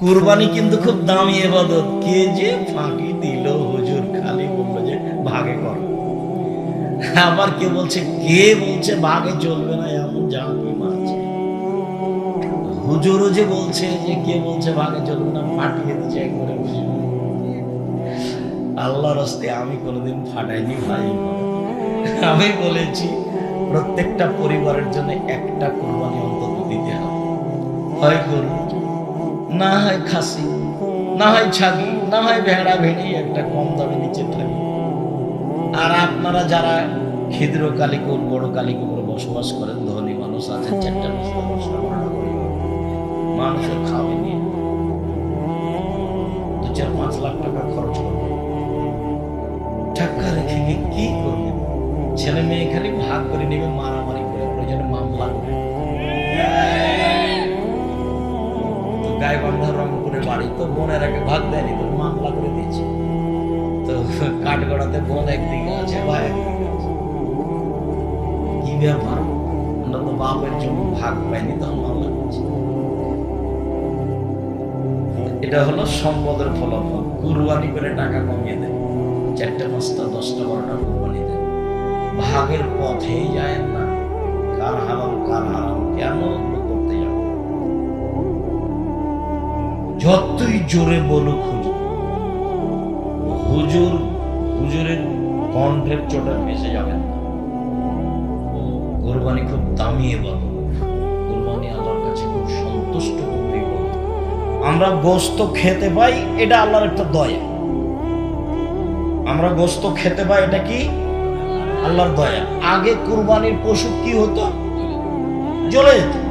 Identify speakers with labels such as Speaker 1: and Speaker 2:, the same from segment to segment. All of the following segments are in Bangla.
Speaker 1: কুরবানি কিন্তু খুব দামি এবাদত। কে যে ফাঁকি দিল? হুজুর, খালি বলল যে ভাগে কর। আবার কে বলছে কে বলছে ভাগে চলবে না, এমন জাহাঙ্গীর আছে হুজুরও যে বলছে যে কে বলছে ভাগে চলবে না ফাটিয়ে দিচ্ছে একবারে হুজুর। আল্লাহর হস্তে আমি কোনোদিন ফাটাইনি ভাই। আমি বলেছি, প্রত্যেকটা পরিবারের জন্য একটা কোরবানি অন্তত দিতে হবে। হয় গরু না হয় খাসি, না হয় ছাগি না হয় ভেড়া ভেড়ি, একটা কম দামে নিচে থাকে আর আপনারা যারা ক্ষুদ্র কালিকুর বড় কালিকুর বসবাস করেন, ধনী মানুষ আছে, চারটা মানুষের খাওয়াবে নিয়ে। দু চার পাঁচ লাখ টাকা খরচ করবে টাকা রেখে কি করবে ছেলে মেয়ে খালি ভাগ করে নেবে, মারামারি করে প্রয়োজনে মামলা করে। গাইবান্ধা রংপুরে বাড়ি তো বোনের আগে ভাগ দেয়নি তো মামলা করে দিয়েছে। তো কাঠগড়াতে বোন একদিকে আছে, ভাই কি ব্যাপার? আমরা তো বাপের জন্য ভাগ পাইনি তখন মামলা করছি এটা হলো সম্পদের ফলাফল। কুরবানি করে টাকা কমিয়ে দেয়। চারটা পাঁচটা, দশটা, বারোটা কুরবানি দেয়। ভাগের পথেই যায় না। কার হারাম কার হারাম, কেন? যতই জোরে বলুক হুজুর হুজুর, হুজুরের কণ্ঠের চোটে ভেসে যাবেন না। কোরবানি খুব দামি এবার কোরবানি আল্লাহর কাছে খুব সন্তুষ্ট করতে আমরা গোস্ত খেতে পাই, এটা আল্লাহর একটা দয়া। আমরা গোস্ত খেতে পাই, এটা কি? আল্লাহর দয়া। আগে কুরবানির পশু কি হতো? জ্বলে যেত।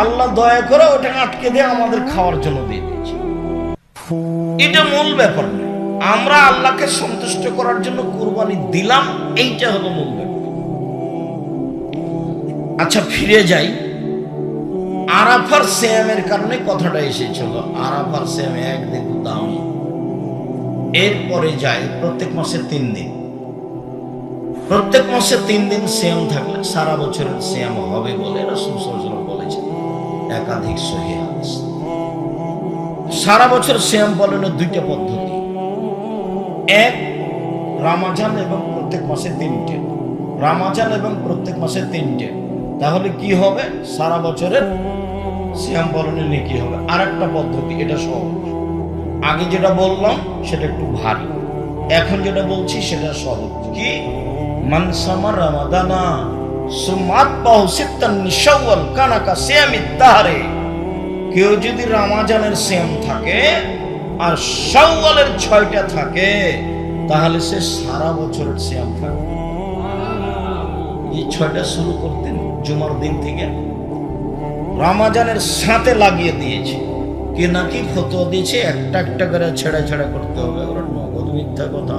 Speaker 1: আল্লাহ দয়া করে ওটা আটকে দিয়ে আমাদের খাওয়ার জন্য দিয়ে দিয়েছে। এটা মূল ব্যাপার না আমরা আল্লাহকে সন্তুষ্ট করার জন্য কুরবানি দিলাম, এইটা হলো মূল ব্যাপার। আচ্ছা ফিরে যাই। আরাফার শ্যামের কারণে কথাটা এসেছিল আরাফার শ্যাম একদিন দাম এরপরে যায় প্রত্যেক মাসে তিন দিন। প্রত্যেক মাসে তিন দিন শ্যাম থাকলে সারা বছরের শ্যাম হবে বলে রসুল একাধিক সারা বছর শ্যাম পালনের দুইটা পদ্ধতি। এক, রামাজান এবং প্রত্যেক মাসে তিনটে। রামাজান এবং প্রত্যেক মাসে তিনটে। তাহলে কি হবে? সারা বছরের শ্যাম পালনের নেকি হবে। আর একটা পদ্ধতি, এটা সহজ। আগে যেটা বললাম, সেটা একটু ভারী। এখন যেটা বলছি, সেটা সহজ। কি? মানসামার রামাদানা। কেউ যদি রামাজানের শ্যাম থাকে আর শাওয়ালের ছয়টা থাকে, তাহলে সে সারা বছরের শ্যাম থাকে এই ছয়টা শুরু করতেন জুমার দিন থেকে রামাজানের সাথে লাগিয়ে দিয়েছে। কে নাকি ফতোয়া দিয়েছে, একটা একটা করে ছেড়ে ছেড়ে করতে হবে। ওরা নগদ মিথ্যা কথা।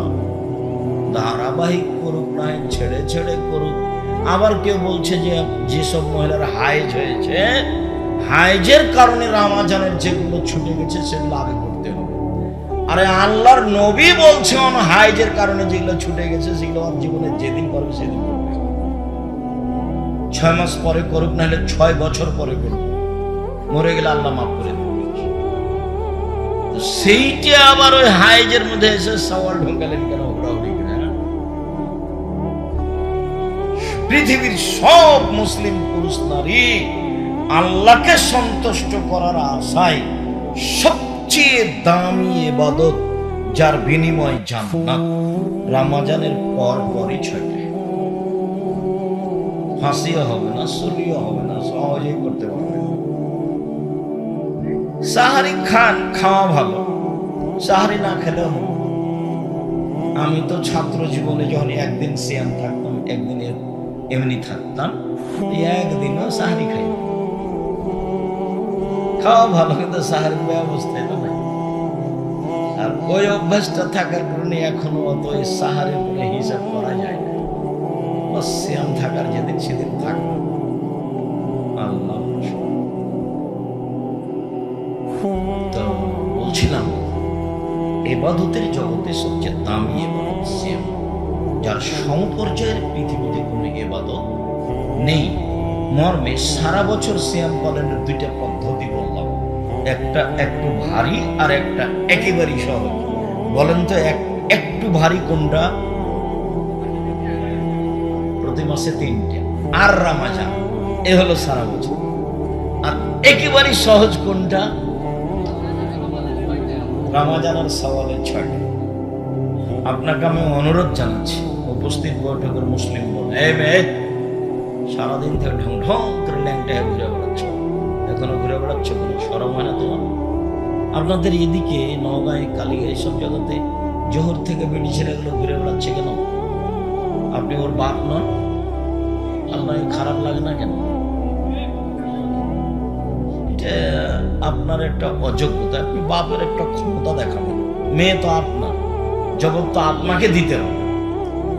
Speaker 1: ধারাবাহিক করুক না ছেড়ে ছেড়ে করুক। আবার কেউ বলছে যে যেসব মহিলার হাইজ হয়েছে হাইজের কারণে রামাজানের যেগুলো ছুটে গেছে সেগুলো আগে করতে হবে। আরে আল্লাহর নবী বলছেন হাইজের কারণে যেগুলো ছুটে গেছে, সেগুলো আমার জীবনে যেদিন করবে সেদিন করবে। ছয় মাস পরে করুক না হলে ছয় বছর পরে করুক। মরে গেলে আল্লাহ মাফ করে সেইটা আবার ওই হাইজের মধ্যে এসে সওয়াল ঢুকালেন কেন? পৃথিবীর সব মুসলিম পুরুষ নারী আল্লাহকে সন্তুষ্ট করার আশায় সবচেয়ে দামি এবাদত যার বিনিময় জান্নাত। রামাজানের পর পরই ছয়টা। ফাঁসিও হবে না সরিও হবে না, সহজেই করতে পারবে সাহারি খান, খাওয়া ভালো। সাহারি না খেলেও আমি তো ছাত্র জীবনে যখন একদিন সিয়াম থাকতাম একদিন এ- এমনি থাকতাম একদিনও সাহারি খাই খাওয়া ভালো, কিন্তু সাহারির ব্যবস্থায় তো নাই। আর ওই অভ্যাসটা থাকার কারণে এখনও অত এই সাহারের কোনো হিসাব করা যায় না। শ্যাম থাকার যেদিন সেদিন থাকবে বলছিলাম, এবাদতের জগতে সবচেয়ে দামি এবাদত শ্যাম যার সমপর্যায়ের পৃথিবীতে কোনো এবাদত নেই। মর্মে সারা বছর সিয়াম পালনের দুইটা পদ্ধতি বললাম। একটা একটু ভারী আর একটা একেবারেই সহজ। বলেন তো এক, একটু ভারী কোনটা? প্রতি মাসে তিনটে। আর রামাজান, এ হলো সারা বছর। আর একেবারেই সহজ কোনটা? রামাজান আর সওয়ালের ছয়টা। আপনাকে আমি অনুরোধ জানাচ্ছি উপস্থিত বৈঠকের মুসলিম বোন, এই মেয়ে, সারাদিন থেকে ঢং ঢং করে ল্যাংটায় ঘুরে বেড়াচ্ছ। এখনও ঘুরে বেড়াচ্ছ, কোনো সরম হয় না তোমার? আপনাদের এদিকে নওগাঁয় কালিয়া এইসব জগতে জোহর থেকে বেটি ছেলেগুলো ঘুরে বেড়াচ্ছে কেন? আপনি ওর বাপ নন? আপনার খারাপ লাগে না কেন? আপনার একটা অযোগ্যতা, আপনি বাপের একটা ক্ষমতা দেখাবেন। মেয়ে তো আপনার জগৎ তো আপনাকে দিতে হবে।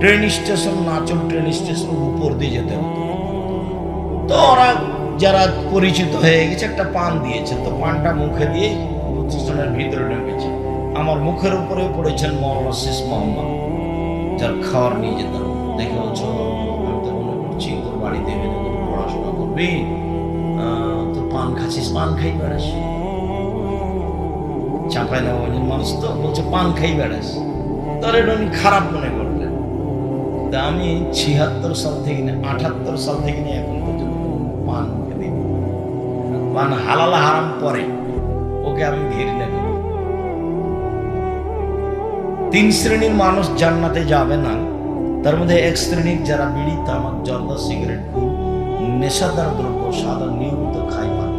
Speaker 1: ট্রেন স্টেশন নাচল ট্রেন স্টেশন উপর দিয়ে যেতে হতো তো ওরা যারা পরিচিত হয়ে গেছে, একটা পান দিয়েছে। তো পানটা মুখে দিয়ে স্টেশনের ভিতরে ঢুকেছে। আমার মুখের উপরে পড়েছেন মৌলানা শেষ মোহাম্মদ, যার খাওয়ার নিয়ে যেতাম দেখে বলছো আমি তো মনে করছি তোর বাড়িতে এনে তোর পড়াশোনা করবি। তোর পান খাচ্ছিস, পান খাই বেড়াস। চাপাই না মানুষ তো বলছে, পান খাই বেড়াস। তোর এটা খারাপ মনে তা আমি ছিয়াত্তর সাল থেকে না আঠাত্তর সাল থেকে নিয়ে এখন পর্যন্ত পান পান হালাল হারাম পরে। ওকে আমি ঘিরে করি তিন শ্রেণির মানুষ জান্নাতে যাবে না। তার মধ্যে এক শ্রেণির যারা বিড়ি, তামাক, জর্দা, সিগারেট নেশাদার দ্রব্য, সাদা, নিয়মিত খাই পান।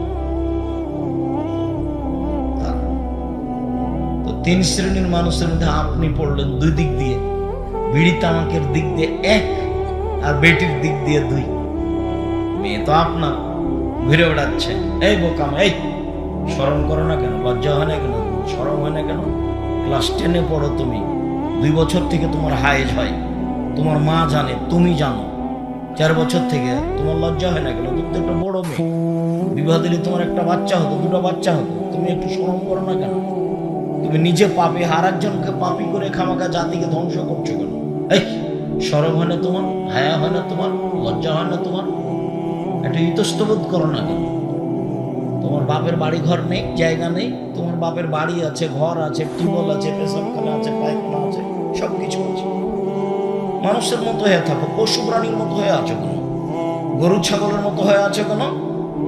Speaker 1: তো তিন শ্রেণির মানুষের মধ্যে আপনি পড়লেন দুই দিক দিয়ে। বিড়ি তামাকের দিক দিয়ে এক আর বেটির দিক দিয়ে দুই। মেয়ে তো আপনার, ঘুরে বেড়াচ্ছে। এই বোকাম এই স্মরণ করো না কেন? লজ্জা হয় না কেন? স্মরণ হয় না কেন? ক্লাস টেনে পড়ো তুমি। দুই বছর থেকে তোমার হায়েজ হয়। তোমার মা জানে, তুমি জানো। চার বছর থেকে তোমার লজ্জা হয় না কেন? তুমি তো একটা বড় মেয়ে। বিবাহ দিলে তোমার একটা বাচ্চা হতো, দুটো বাচ্চা হতো। তুমি একটু স্মরণ করো না কেন? তুমি নিজে পাপি, আর একজনকে পাপি করে খামাকা জাতিকে ধ্বংস করছ কেন? এই সরব হয় না তোমার, হায়া হয় না তোমার, লজ্জা হয় না তোমার? একটু ইতস্তবোধ করো না তোমার বাপের বাড়ি ঘর নেই, জায়গা নেই, তোমার বাপের বাড়ি আছে, ঘর আছে, টিউবওয়েল আছে পেশাবখানা আছে, পায়খানা আছে সব কিছু আছে। মানুষের মতো হয়ে থাকো, পশু প্রাণীর মতো হয়ে আছো কেন? গরু ছাগলের মতো হয়ে আছো কেন?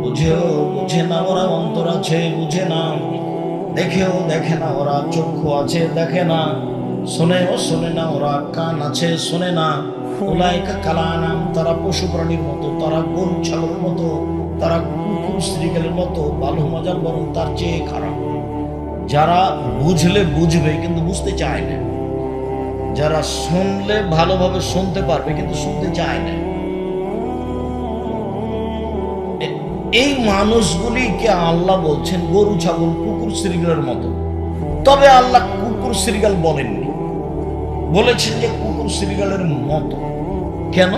Speaker 1: বুঝেও বুঝে না ওরা অন্তর আছে, বুঝে না। দেখেও দেখে না ওরা চক্ষু আছে, দেখে না। শোনেও শোনে না ওরা কান আছে শোনে না ওলাইকা কালানাম তারা পশু প্রাণীর মতো তারা গরু ছাগলের মতো তারা কুকুর শ্রীকালের মতো মজার বরং তার চেয়ে খারাপ যারা বুঝলে বুঝবে কিন্তু বুঝতে চায় না যারা শুনলে ভালোভাবে শুনতে পারবে কিন্তু শুনতে চায় না এই মানুষগুলিকে আল্লাহ বলছেন, গরু, ছাগল, কুকুর, শ্রীগালের মতো? তবে আল্লাহ কুকুর, শ্রীগাল বলেননি। বলেছেন যে কুকুর শ্রীগালের মতো। কেন?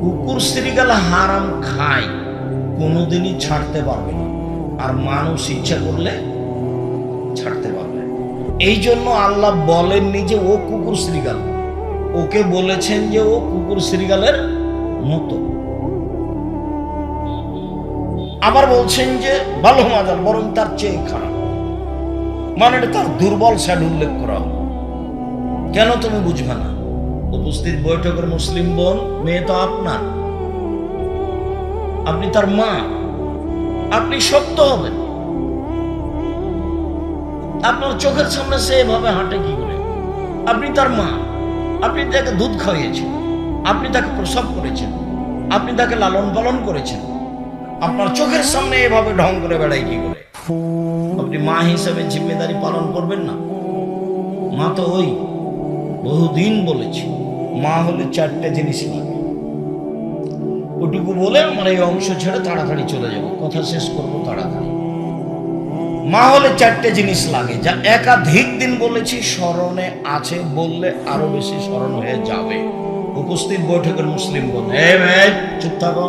Speaker 1: কুকুর শ্রীগাল হারাম খায়, কোনোদিনই ছাড়তে পারবে না। আর মানুষ ইচ্ছা করলে ছাড়তে পারবে এই জন্য আল্লাহ বলেননি যে ও কুকুর শ্রীগাল। ওকে বলেছেন যে ও কুকুর শ্রীগালের মতো। আবার বলছেন যে ভালো মাজাল বরং তার চেয়ে খারাপ। মানে তার দুর্বল স্যাড উল্লেখ করা হলো। কেন তুমি বুঝবে না? উপস্থিত বৈঠকের মুসলিম বোন, মেয়ে তো আপনার। আপনি তার মা। আপনি সত্য হবেন। আপনার চোখের সামনে সে এভাবে হাঁটে কি করে? আপনি তার মা। আপনি তাকে দুধ খাইয়েছেন। আপনি তাকে প্রসব করেছেন। আপনি তাকে লালন পালন করেছেন। আপনার চোখের সামনে এভাবে ঢং করে বেড়াই কি করে? আপনি মা হিসেবে জিম্মেদারি পালন করবেন না। মা তো ওই বহুদিন বলেছি মা হলে চারটে জিনিস লাগে ওটুকু বলে আমার এই অংশ ছেড়ে তাড়াতাড়ি চলে যাব কথা শেষ করব তাড়াতাড়ি। মা হলে চারটে জিনিস লাগে যা একাধিক দিন বলেছি স্মরণে আছে বললে আরও বেশি স্মরণ হয়ে যাবে। উপস্থিত বৈঠকের মুসলিম বোন এ মেয়ে, চুপ থাকো।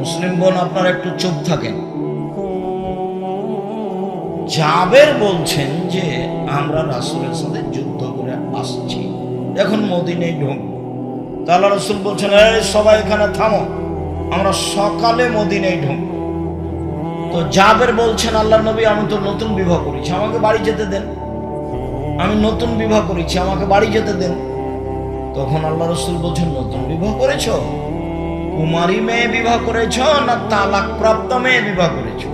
Speaker 1: মুসলিম বোন আপনারা একটু চুপ থাকেন। জাবের বলছেন যে আমরা রাসুলের সাথে যুদ্ধ করে আসছি। এখন মদিনেই ঢুকবো। তাহলে রসুল বলছেন সবাই এখানে থামো। আমরা সকালে মদিনেই ঢুকবো। তো জাবের বলছেন আল্লাহ নবী, আমি তো নতুন বিবাহ করেছি। আমাকে বাড়ি যেতে দেন। আমি নতুন বিবাহ করেছি। আমাকে বাড়ি যেতে দেন। তখন আল্লাহ রসুল বলছেন, নতুন বিবাহ করেছ? কুমারী মেয়ে বিবাহ করেছ না তালাক প্রাপ্ত মেয়ে বিবাহ করেছ?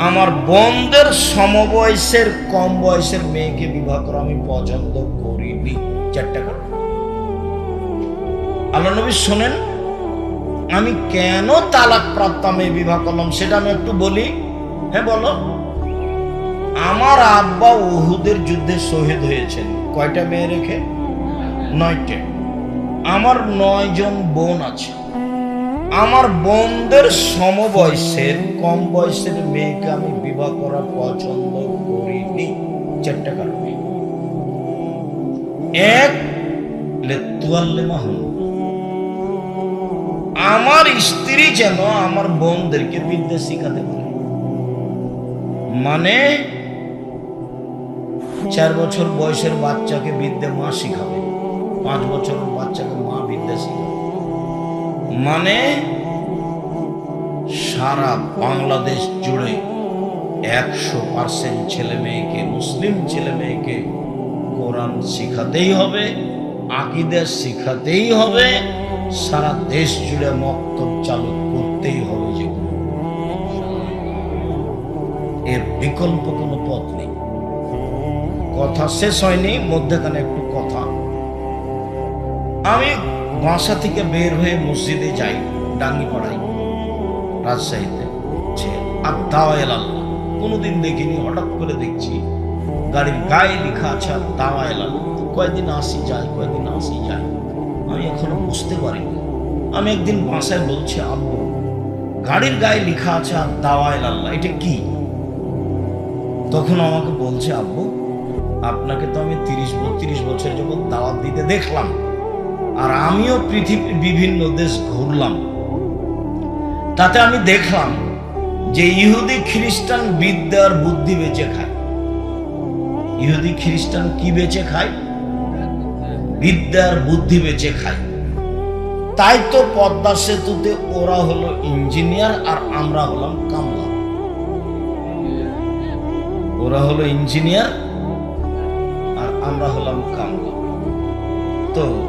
Speaker 1: আমার বোনদের সমবয়সের কম বয়সের মেয়েকে বিবাহ করা আমি পছন্দ করিনি। চারটা কারণ আল্লাহ নবী শোনেন, আমি কেন তালাক প্রাপ্ত মেয়ে বিবাহ করলাম সেটা আমি একটু বলি। হ্যাঁ বলো। আমার আব্বা ওহুদের যুদ্ধে শহীদ হয়েছেন। কয়টা মেয়ে রেখে? নয়টে। আমার নয় জন বোন আছে। আমার বোনদের সমবয়সের, কম বয়সের মেয়েকে আমি বিবাহ করা পছন্দ করিনি। চারটা কারণে। এক আমার স্ত্রী যেন আমার বোনদেরকে বিদ্যা শিখাতে পারে মানে চার বছর বয়সের বাচ্চাকে বিদ্যা মা শিখাবে, পাঁচ বছরের বাচ্চাকে মা বিদ্যা শিখাবে। মানে সারা বাংলাদেশ জুড়ে একশো পার্সেন্ট ছেলে মেয়েকে, মুসলিম ছেলে মেয়েকে কোরআন শিখাতেই হবে, আকিদা শিখাতেই হবে, সারা দেশ জুড়ে মক্তব চালু করতেই হবে যে এর বিকল্প কোনো পথ নেই। কথা শেষ হয়নি, মধ্যখানে একটু কথা। আমি বাসা থেকে বের হয়ে মসজিদে যাই, ডাঙ্গি পড়াই। রাজশাহীতে আর দাওয়াল আল্লাহ কোনোদিন দেখিনি, হঠাৎ করে দেখছি গাড়ির গায়ে লেখা আছে দাওয়াল আল্লাহ কয়েকদিন আসি যায়, কয়েকদিন আসি যায়। আমি এখনও বুঝতে পারিনি। আমি একদিন বাসায় বলছি, আব্বু, গাড়ির গায়ে লেখা আছে আর আল্লাহ এটা কি? তখন আমাকে বলছে, আব্বু, আপনাকে তো আমি তিরিশ, বত্রিশ বছর যখন দাওয়াত দিতে দেখলাম। আর আমিও পৃথিবীর বিভিন্ন দেশ ঘুরলাম। তাতে আমি দেখলাম যে ইহুদি খ্রিস্টান বিদ্যার বুদ্ধি বেঁচে খায়। ইহুদি খ্রিস্টান কি বেঁচে খায়? বিদ্যার বুদ্ধি বেঁচে খায়। তাই তো পদ্মা সেতুতে ওরা হলো ইঞ্জিনিয়ার আর আমরা হলাম কামলা। ওরা হলো ইঞ্জিনিয়ার আর আমরা হলাম কামলা। তো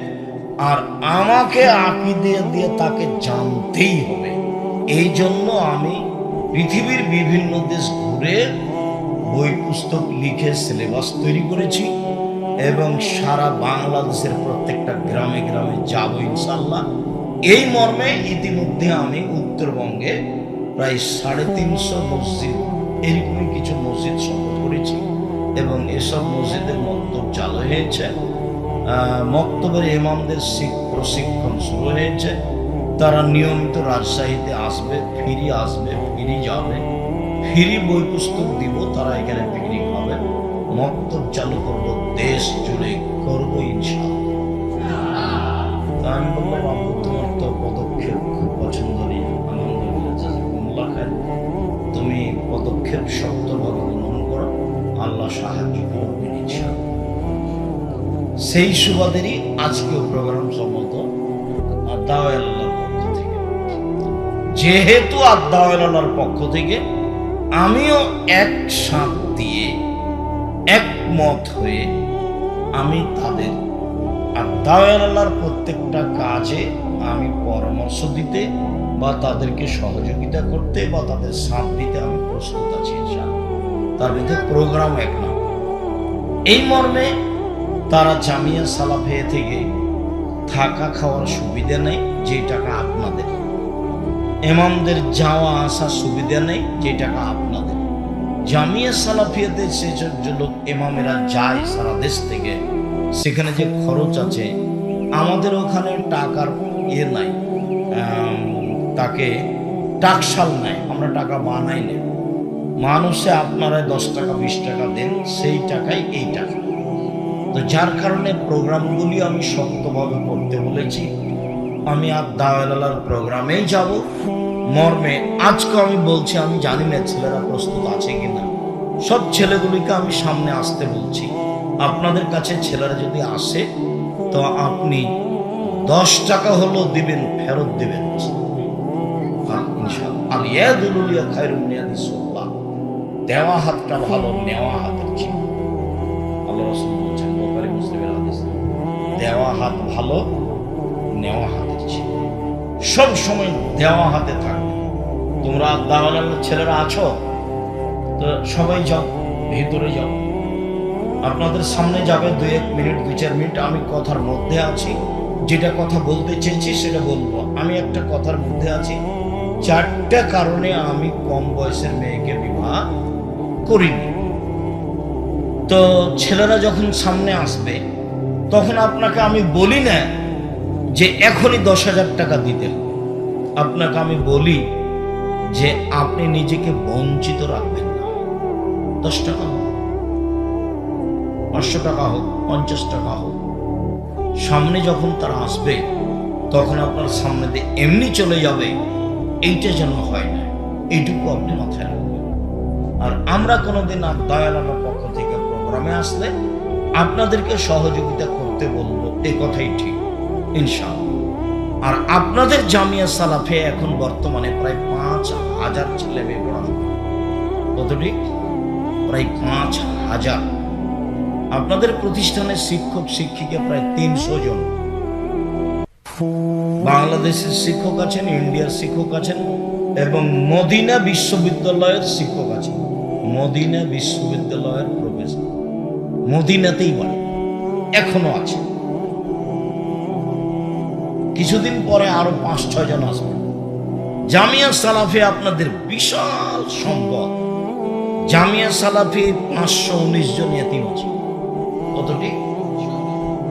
Speaker 1: আর আমাকে আকিদে দিয়ে তাকে জানতেই হবে। এই জন্য আমি পৃথিবীর বিভিন্ন দেশ ঘুরে বই পুস্তক লিখে সিলেবাস তৈরি করেছি এবং সারা বাংলাদেশের প্রত্যেকটা গ্রামে গ্রামে যাব ইনশাল্লাহ এই মর্মে ইতিমধ্যে আমি উত্তরবঙ্গে প্রায় সাড়ে তিনশো মসজিদ, এরকমই কিছু মসজিদ শপথ করেছি এবং এসব মসজিদের মক্তব চালু হয়েছে মক্তবের ইমামদের প্রশিক্ষণ শুরু হয়েছে। তারা নিয়মিত রাজশাহীতে আসবে, ফিরি আসবে, ফিরি যাবে। ফিরি বই পুস্তক দিব, তারা এখানে পিকনিক হবে। মক্তব চালু করব, দেশ জুড়ে করব ইনশাআল্লাহ। সেই সুবাদেরই আজকেও প্রোগ্রাম সম্মত আদাওয়াল্লাহর পক্ষ থেকে। যেহেতু আদাওয়াল্লাহর পক্ষ থেকে, আমিও এক সাথ দিয়ে একমত হয়ে আমি তাদের দাওয়ালার প্রত্যেকটা কাজে আমি পরামর্শ দিতে বা তাদেরকে সহযোগিতা করতে বা তাদের সাথ দিতে আমি প্রস্তুত আছি তার মধ্যে প্রোগ্রাম এক না এই মর্মে তারা জামিয়া সালাফে থেকে থাকা খাওয়ার সুবিধা নেই, যে টাকা আপনাদের। এমামদের যাওয়া আসা সুবিধা নেই, যে টাকা আপনাদের। জামিয়া সালাফিয়াতে সেসব যে লোক এমামেরা যায় সারা দেশ থেকে, সেখানে যে খরচ আছে, আমাদের ওখানে টাকার ইয়ে নাই তাকে টাকশাল নাই, আমরা টাকা বানাই না মানুষে আপনারা দশ টাকা, বিশ টাকা দেন, সেই টাকাই এই টাকা। তো যার কারণে প্রোগ্রামগুলি আমি শক্তভাবে করতে বলেছি। আমি আর দাওয়ালার প্রোগ্রামেই যাব। মর্মে আজকে আমি বলছি, আমি জানি না ছেলেরা প্রস্তুত আছে কিনা। সব ছেলেগুলিকে আমি সামনে আসতে বলছি। আপনাদের কাছে ছেলেরা যদি আসে, তো আপনি দশ টাকা হলেও দিবেন, ফেরত দিবেন। দেওয়া হাতটা ভালো, নেওয়া হাতের আল্লাহ রাসূল বলছেন দেওয়া হাত ভালো, নেওয়া হাতের চেয়ে সব সময় দেওয়া হাতে থাকবে। তোমরা দাওয়ালার ছেলেরা আছো, তো সবাই যাও, ভেতরে যাও। আপনাদের সামনে যাবে দু এক মিনিট, দু চার মিনিট, আমি কথার মধ্যে আছি। যেটা কথা বলতে চেয়েছি সেটা বলব। আমি একটা কথার মধ্যে আছি। চারটা কারণে আমি কম বয়সের মেয়েকে বিবাহ করিনি। তো ছেলেরা যখন সামনে আসবে তখন আপনাকে আমি বলি না যে এখনই দশ হাজার টাকা দিতে। আপনাকে আমি বলি যে আপনি নিজেকে বঞ্চিত রাখবেন না। দশ টাকা হোক, পাঁচশো টাকা হোক, পঞ্চাশ টাকা হোক, সামনে যখন তারা আসবে, তখন আপনার সামনে দিয়ে এমনি চলে যাবে, এইটা যেন হয় না। এইটুকু আপনি মাথায় রাখবেন। আর আমরা কোনোদিন আর দয়ালানোর পক্ষ থেকে প্রোগ্রামে আসলে আপনাদেরকে সহযোগিতা করতে বলব, এ কথাই ঠিক, ইনশাআল্লাহ। আর আপনাদের জামিয়া সালাফে এখন বর্তমানে প্রায় পাঁচ হাজার ছেলে মেয়ে পড়াশোনা। কতটি প্রায় পাঁচ হাজার। আপনাদের প্রতিষ্ঠানের শিক্ষক, শিক্ষিকা প্রায় তিনশো জন। বাংলাদেশের শিক্ষক আছেন, ইন্ডিয়ার শিক্ষক আছেন এবং মদিনা বিশ্ববিদ্যালয়ের শিক্ষক আছেন। মদিনা বিশ্ববিদ্যালয়ের প্রফেসর। মদিনাতেই বাড়ি এখনও আছে। কিছুদিন পরে আরও পাঁচ, ছয় জন আসবে। জামিয়া সালাফে আপনাদের বিশাল সম্পদ। জামিয়া সালাফে পাঁচশো উনিশ জন এতিম আছে। কতটি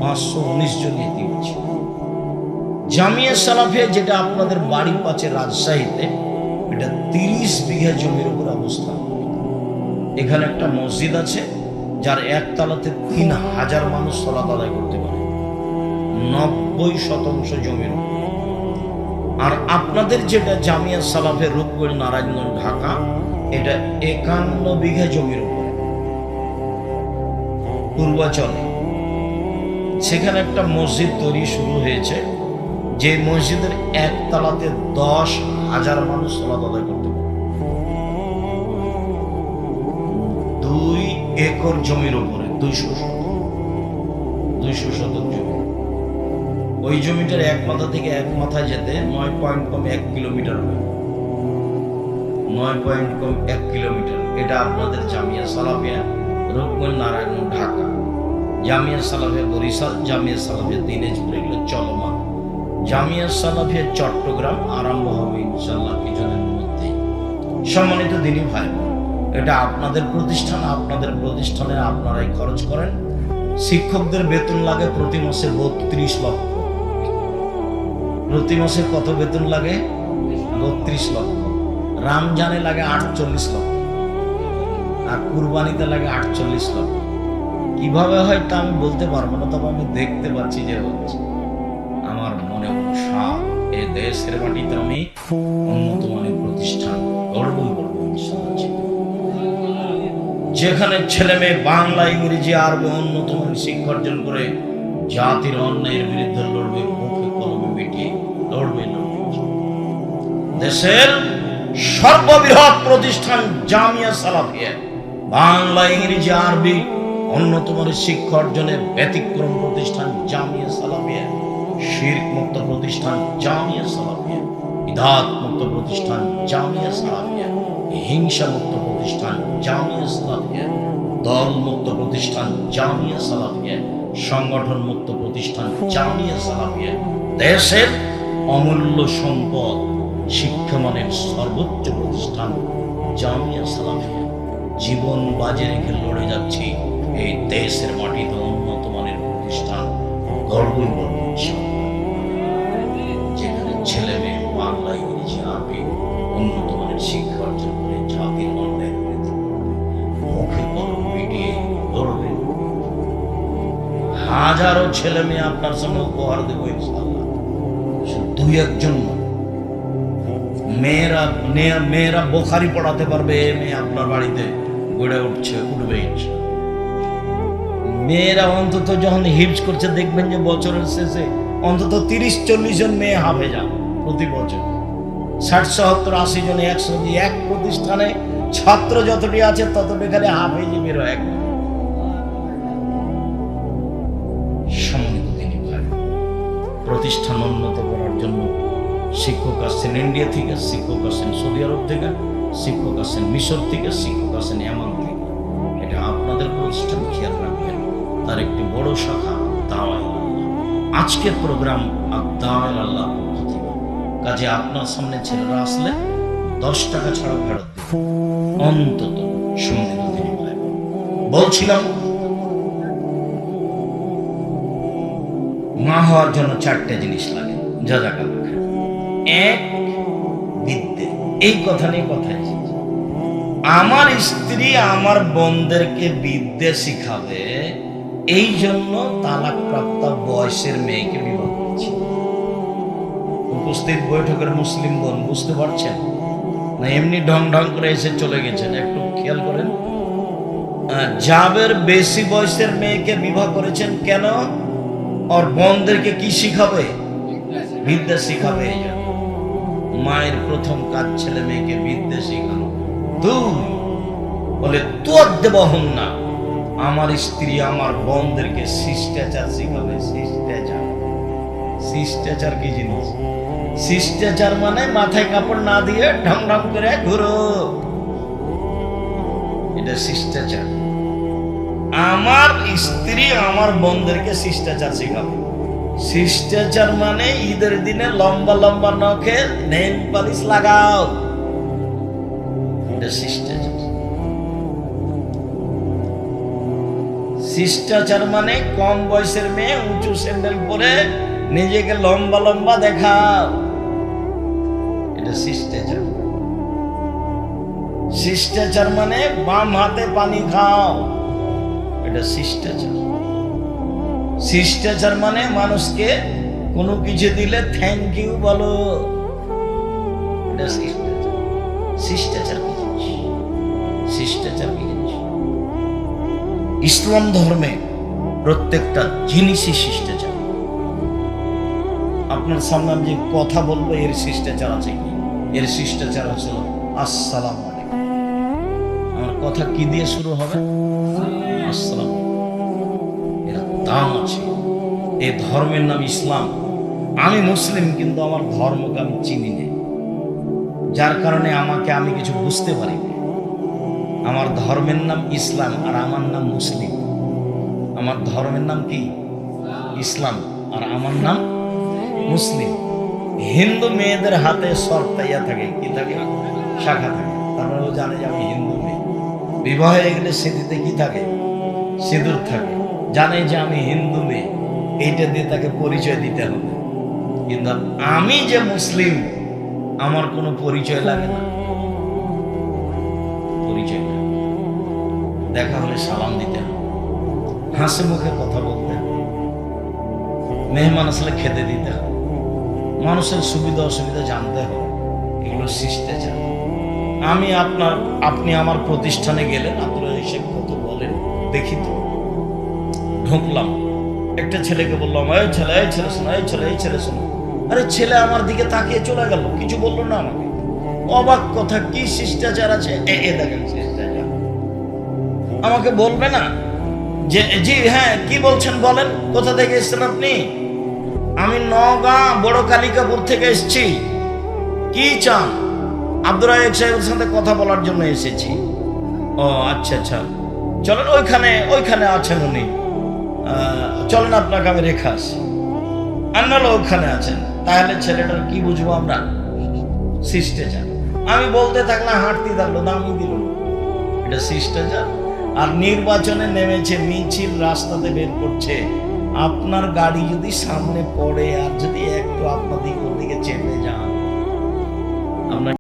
Speaker 1: পাঁচশো উনিশ জন এতিম আছে। জামিয়া সালাফে যেটা আপনাদের বাড়ির পাশে রাজশাহীতে, এটা তিরিশ বিঘা জমির উপর অবস্থান এখানে একটা মসজিদ আছে। যার একতলাতে তিন হাজার মানুষ সলাত আদায় করতে পারে। নব্বই শতাংশ জমির আর আপনাদের যেটা জামিয়া সালাফের রূপগড় নারায়ণগঞ্জ, ঢাকা, এটা একান্ন বিঘা জমির উপর। পূর্বাচলে। সেখানে একটা মসজিদ তৈরি শুরু হয়েছে, যে মসজিদের একতলাতে দশ হাজার মানুষ সলাত আদায় করতে পারে। একর জমির উপরে, দুইশো দুইশো শতক জমি। ওই জমিটার এক মাথা থেকে এক মাথায় যেতে নয় পয়েন্ট কম এক কিলোমিটার হয় নয় পয়েন্ট কম এক কিলোমিটার। এটা আপনাদের জামিয়া সালাফিয়া রূপগঞ্জ নারায়ণ ঢাকা। জামিয়া সালাফিয়া বরিশাল, জামিয়া সালাফিয়া দিনাজপুর, এগুলো চলমান। জামিয়া সালাফিয়া চট্টগ্রাম আরম্ভ হবে ইনশাল্লাহ কিছুদিনের মধ্যে সম্মানিত দিনী ভাই এটা আপনাদের প্রতিষ্ঠান, আপনাদের প্রতিষ্ঠানে আপনারাই খরচ করেন। শিক্ষকদের বেতন লাগে প্রতি মাসে বত্রিশ লক্ষ। প্রতি মাসে কত বেতন লাগে? বত্রিশ লক্ষ। রামজানে লাগে আটচল্লিশ লক্ষ। আর কুরবানিতে লাগে আটচল্লিশ লক্ষ। কীভাবে হয় তা আমি বলতে পারব না, তবে আমি দেখতে পাচ্ছি যে হচ্ছে। আমার মনে উৎসাহ, এ দেশের মাটিতে আমি উন্নত মানের প্রতিষ্ঠান গড়বই করব। যেখানে ছেলে মেয়ে বাংলা ইংরেজি, আরবি মানের শিক্ষা অর্জন করে জাতির অন্যায়ের বিরুদ্ধে লড়বে, মুখে কলমে মিটিয়ে লড়বে দেশের সর্ববৃহৎ প্রতিষ্ঠান জামিয়া সালাফিয়া, বাংলা, ইংরেজি, আরবি মানের শিক্ষা অর্জনে ব্যতিক্রম প্রতিষ্ঠান জামিয়া সালাফিয়া, শিরক মুক্ত প্রতিষ্ঠান জামিয়া সালাফিয়া বিধাত মুক্ত প্রতিষ্ঠান জামিয়া সালাফিয়া, হিংসা মুক্ত প্রতিষ্ঠান জামিয়া সালাফিয়া দল মুক্ত প্রতিষ্ঠান জামিয়া সালাফিয়া সংগঠন মুক্ত প্রতিষ্ঠান জামিয়া সালাফিয়া। দেশের অমূল্য সম্পদ, শিক্ষামানের সর্বোচ্চ প্রতিষ্ঠান জামিয়া সালাফিয়া। জীবন বাজে রেখে লড়ে যাচ্ছি এই দেশের মাটিতে উন্নত মানের প্রতিষ্ঠান, গর্ব হাজারো ছেলে মেয়ে আপনার সঙ্গে উপহার দেবো দুই একজন মেয়েরা মেয়ে- মেয়েরা বোখারি পড়াতে পারবে, এ মেয়ে আপনার বাড়িতে গড়ে উঠছে, উঠবে মেয়েরা অন্তত যখন হিপস করছে, দেখবেন যে বছরের শেষে অন্তত তিরিশ চল্লিশ জন মেয়ে হাফে যান প্রতি বছর। ষাট, সত্তর, আশি জন একশো এক প্রতিষ্ঠানে ছাত্র যতটি আছে, ততটি খালি হাফে যে বেরো এক। প্রতিষ্ঠান উন্নত করার জন্য শিক্ষক আসছেন ইন্ডিয়া থেকে, শিক্ষক আসছেন সৌদি আরব থেকে, শিক্ষক আসছেন মিশর থেকে, শিক্ষক আসছেন এমন থেকে। এটা আপনাদের প্রতিষ্ঠান খেয়াল রাখবেন। তার একটি বড় শাখা দাওয়াই আজকের প্রোগ্রাম দাওয়াই আল্লাহ কাজে আপনার সামনে ছেলেরা আসলে দশ টাকা ছাড়া ফেরত অন্তত বোন। বলছিলাম মা হওয়ার জন্য চারটে জিনিস লাগে। যা যা এক, বিদ্যে। এই কথা নিয়ে কথা আমার স্ত্রী আমার বোনদেরকে বিদ্যে শিখাবে, এই জন্য তালাক প্রাপ্ত বয়সের মেয়েকে বিবাহ করেছি। উপস্থিত বৈঠকের মুসলিম বোন, বুঝতে পারছেন? না, এমনি ঢং ঢং করে এসে চলে গেছেন। একটু খেয়াল করেন। জাবের বেশি বয়সের মেয়েকে বিবাহ করেছেন কেন? ওর বোনদেরকে কি শিখাবে বিদ্যা শিখাবে। মায়ের প্রথম কাজ ছেলে মেয়েকে বিদ্যা শিখানো দুই বলে তোর দেব না আমার স্ত্রী আমার বোনদেরকে শিষ্টাচার শিখাবে শিষ্টাচার শিষ্টাচার কি জিনিস শিষ্টাচার মানে মাথায় কাপড় না দিয়ে ঢং ঢং করে ঘুরো এটা শিষ্টাচার আমার স্ত্রী আমার বোনদেরকে শিষ্টাচার শিখাবে। শিষ্টাচার মানে ঈদের দিনে লম্বা লম্বা নখে নেল পালিশ লাগাও। শিষ্টাচার। শিষ্টাচার মানে কম বয়সের মেয়ে উঁচু স্যান্ডেল পরে নিজেকে লম্বা লম্বা দেখাও। এটা শিষ্টাচার। শিষ্টাচার মানে বাম হাতে পানি খাও। এটা শিষ্টাচার। শিষ্টাচার মানে মানুষকে কোনো কিছু দিলে থ্যাংক ইউ বলো। এটা শিষ্টাচার। শিষ্টাচার ইসলাম ধর্মে প্রত্যেকটা জিনিসই শিষ্টাচার। আপনার সামনে আমি যে কথা বলব, এর শিষ্টাচার আছে কি? এর শিষ্টাচার আছে আসসালাম আমার কথা কি দিয়ে শুরু হবে? আসসালাম এর দাম আছে। এই ধর্মের নাম ইসলাম। আমি মুসলিম, কিন্তু আমার ধর্মকে আমি চিনি না। যার কারণে আমাকে আমি কিছু বুঝতে পারি আমার ধর্মের নাম ইসলাম আর আমার নাম মুসলিম। আমার ধর্মের নাম কি? ইসলাম। আর আমার নাম মুসলিম। হিন্দু মেয়েদের হাতে সরতাইয়া থাকে। কি থাকে? শাখা থাকে। তারপরে ও জানে যে আমি হিন্দু মেয়ে। বিবাহ হয়ে গেলে স্মৃতিতে কি থাকে? সিঁদুর থাকে। জানে যে আমি হিন্দু মেয়ে। এইটা দিয়ে তাকে পরিচয় দিতে হবে। কিন্তু আমি যে মুসলিম, আমার কোনো পরিচয় লাগে না। পরিচয় দেখা হলে সালাম দিতে হবে। হাসি মুখে কথা বলতে হবে। মেহমান আসলে খেতে দিতে হবে। মানুষের সুবিধা অসুবিধা জানতে হবে। এগুলো শিষ্টাচার আমি আপনার, আপনি আমার প্রতিষ্ঠানে গেলেন দেখি তো ঢুকলাম। একটা ছেলেকে বললাম, এই ছেলে এই ছেলে, শোনো, এই ছেলে এই ছেলে, শোনো। আরে ছেলে আমার দিকে তাকিয়ে চলে গেল, কিছু বলল না আমাকে। অবাক কথা, কি শিষ্টাচার আছে? এ এ দেখেন শিষ্টাচার। আমাকে বলবে না যে, জি হ্যাঁ কি বলছেন বলেন? কোথা থেকে এসেছেন আপনি? আমি নগাঁ, বড় কালিকাপুর থেকে এসেছি। কি চান? আব্দুর রাহেক সাহেবের সাথে কথা বলার জন্য এসেছি। ও আচ্ছা আচ্ছা। চলেন, ওইখানে ওইখানে আছেন উনি। চলেন আপনাকে আমি রেখে আসি আন্নালো ওখানে আছেন। তাহলে ছেলেটার কি বুঝব আমরা? শিষ্টাচার আমি বলতে থাকলাম হাঁটতে থাকল দামি দিল। এটা শিষ্টাচার আর নির্বাচনে নেমেছে, মিছিল রাস্তাতে বের করছে। আপনার গাড়ি যদি সামনে পড়ে আর যদি একটু আপনাদের ওদিকে চেপে যান আপনার